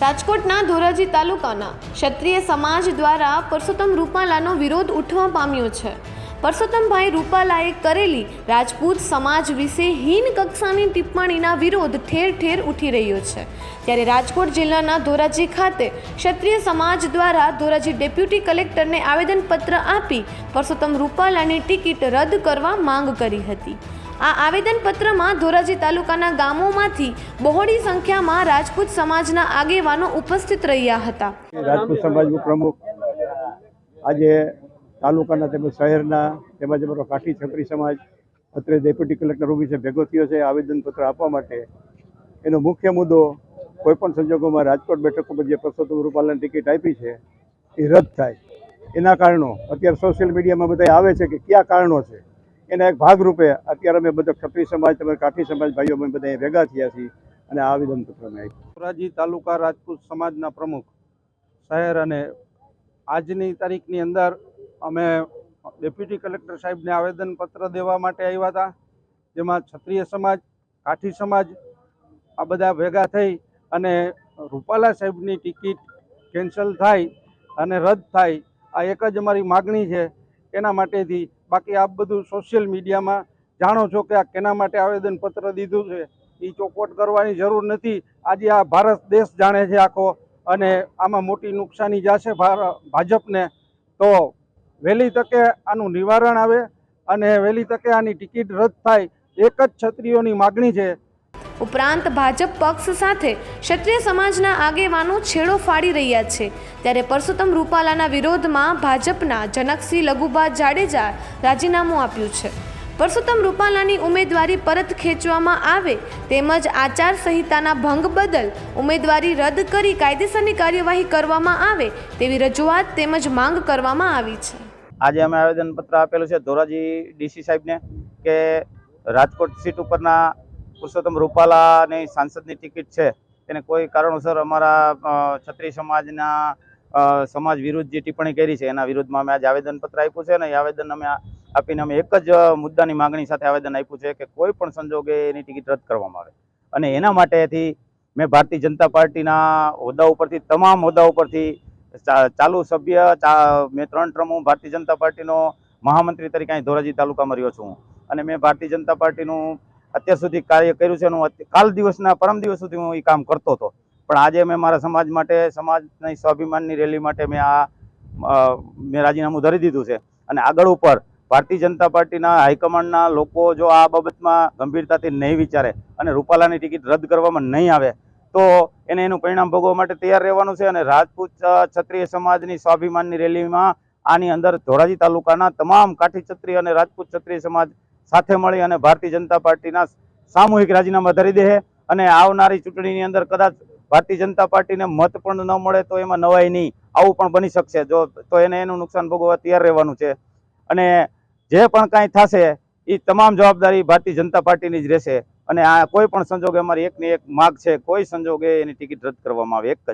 રાજકોટના ધોરાજી તાલુકાના ક્ષત્રિય સમાજ દ્વારા પરસોત્તમ રૂપાલાનો વિરોધ ઉઠવા પામ્યો છે. પરસોત્તમભાઈ રૂપાલાએ કરેલી રાજપૂત સમાજ વિશે હીન કક્ષાની ટિપ્પણીના વિરોધ ઠેર ઠેર ઉઠી રહ્યો છે. ત્યારે રાજકોટ જિલ્લાના ધોરાજી ખાતે ક્ષત્રિય સમાજ દ્વારા ધોરાજી ડેપ્યુટી કલેક્ટરને આવેદનપત્ર આપી પરસોત્તમ રૂપાલાની ટિકિટ રદ કરવા માંગ કરી હતી. આ આવેદનપત્રમાં ધોરાજી તાલુકાના ગામોમાંથી બહોળી સંખ્યામાં રાજપૂત સમાજના આગેવાનો ઉપસ્થિત રહ્યા હતા. રાજપૂત સમાજનું પ્રમુખ આજે તાલુકાના તેમજ શહેરના તેમજ અમારો કાઠી છકરી સમાજ, અત્રે ડેપ્યુટી કલેક્ટર ઓફિસે ભેગો થયો છે, આવેદનપત્ર આપવા માટે. એનો મુખ્ય મુદ્દો કોઈપણ સંજોગોમાં રાજકોટ બેઠક ઉપર જે પરસોત્તમ રૂપાલાની ટિકિટ આપી છે, એ રદ થાય. એના કારણો અત્યારે સોશિયલ મીડિયામાં બધા આવે છે કે કયા કારણો છે? એના એક ભાગરૂપે અત્યારે અમે બધા ક્ષત્રિય સમાજ તમે કાઠી સમાજ ભાઈઓ અમે બધા ભેગા થયા છીએ અને આ અમે આપ્યું. ધોરાજી તાલુકા રાજપૂત સમાજના પ્રમુખ શહેર અને આજની તારીખની અંદર અમે ડેપ્યુટી કલેક્ટર સાહેબને આવેદનપત્ર દેવા માટે આવ્યા હતા, જેમાં ક્ષત્રિય સમાજ, કાઠી સમાજ આ બધા ભેગા થઈ અને રૂપાલા સાહેબની ટિકિટ કેન્સલ થાય અને રદ થાય, આ એક જ અમારી માગણી છે. એના માટેથી બાકી આપ બધું સોશિયલ મીડિયામાં જાણો છો કે આ કેના માટે આવેદનપત્ર દીધું છે એ ચોખવટ કરવાની જરૂર નથી. આજે આ ભારત દેશ જાણે છે આખો અને આમાં મોટી નુકસાની જશે ભાજપને. તો વહેલી તકે આનું નિવારણ આવે અને વહેલી તકે આની ટિકિટ રદ થાય. એક જ છત્રીઓની માગણી છે ઉપરાંત ભાજપ પક્ષ સાથે ક્ષત્રિય સમાજના આગેવાનો છેડો ફાડી રહ્યા છે. ત્યારે પરસોત્તમ રૂપાલાના વિરોધમાં ભાજપના જનકસિંહ લઘુભા જાડેજા રાજીનામું આપ્યું છે. પરસોત્તમ રૂપાલાની ઉમેદવારી પરત ખેંચવામાં આવે તેમજ આચાર સંહિતાના ભંગ બદલ ઉમેદવારી રદ કરી કાયદેસરની કાર્યવાહી કરવામાં આવે તેવી રજૂઆત તેમજ માંગ કરવામાં આવી છે. આજે અમે આવેદનપત્ર આપેલું છે ધોરાજી ડીસી સાહેબને કે રાજકોટ સીટ ઉપરના પુરુષોત્તમ રૂપાલાની સાંસદની ટિકિટ છે. તેને કોઈ કારણોસર અમારા છત્રી સમાજના સમાજ વિરુદ્ધ જે ટિપ્પણી કરી છે, એના વિરુદ્ધમાં અમે આજે આવેદનપત્ર આપ્યું છે અને એ આવેદન અમે આપીને અમે એક જ મુદ્દાની માગણી સાથે આવેદન આપ્યું છે કે કોઈ પણ સંજોગે એની ટિકિટ રદ કરવામાં આવે. અને એના માટેથી મેં ભારતીય જનતા પાર્ટીના હોદ્દા ઉપરથી, તમામ હોદ્દા ઉપરથી ચાલુ સભ્ય મેં ત્રણ ટર્મ હું ભારતીય જનતા પાર્ટીનો મહામંત્રી તરીકે અહીં ધોરાજી તાલુકામાં રહ્યો છું. અને મેં ભારતીય જનતા પાર્ટીનું અત્યાર સુધી કાર્ય કર્યું છે હું કાલ દિવસના પરમ દિવસ સુધી હું એ કામ કરતો હતો. પણ આજે મેં મારા સમાજ માટે, સમાજની સ્વાભિમાનની રેલી માટે મેં આ મેં રાજીનામું ધરી દીધું છે. અને આગળ ઉપર ભારતીય જનતા પાર્ટીના હાઈકમાન્ડના લોકો જો આ બાબતમાં ગંભીરતાથી નહીં વિચારે અને રૂપાલાની ટિકિટ રદ કરવામાં નહીં આવે, તો એને એનું પરિણામ ભોગવવા માટે તૈયાર રહેવાનું છે અને રાજપૂત ક્ષત્રિય સમાજની સ્વાભિમાનની રેલીમાં આની અંદર ધોરાજી તાલુકાના તમામ કાઠી ક્ષત્રિય અને રાજપૂત ક્ષત્રિય સમાજ સાથે મળી અને ભારતીય જનતા પાર્ટીના સામૂહિક રાજીનામા ધરી દે અને આવનારી ચૂંટણીની અંદર કદાચ ભારતીય જનતા પાર્ટીને મત પણ ન મળે તો એમાં નવાઈ નહીં. આવું પણ બની શકશે. જો તો એને એનું નુકસાન ભોગવવા તૈયાર રહેવાનું છે. અને જે પણ કાંઈ થશે એ તમામ જવાબદારી ભારતીય જનતા પાર્ટીની જ રહેશે. અને આ કોઈ પણ સંજોગે અમારી એકની એક માગ છે. કોઈ સંજોગે એની ટિકિટ રદ કરવામાં આવે. એક જ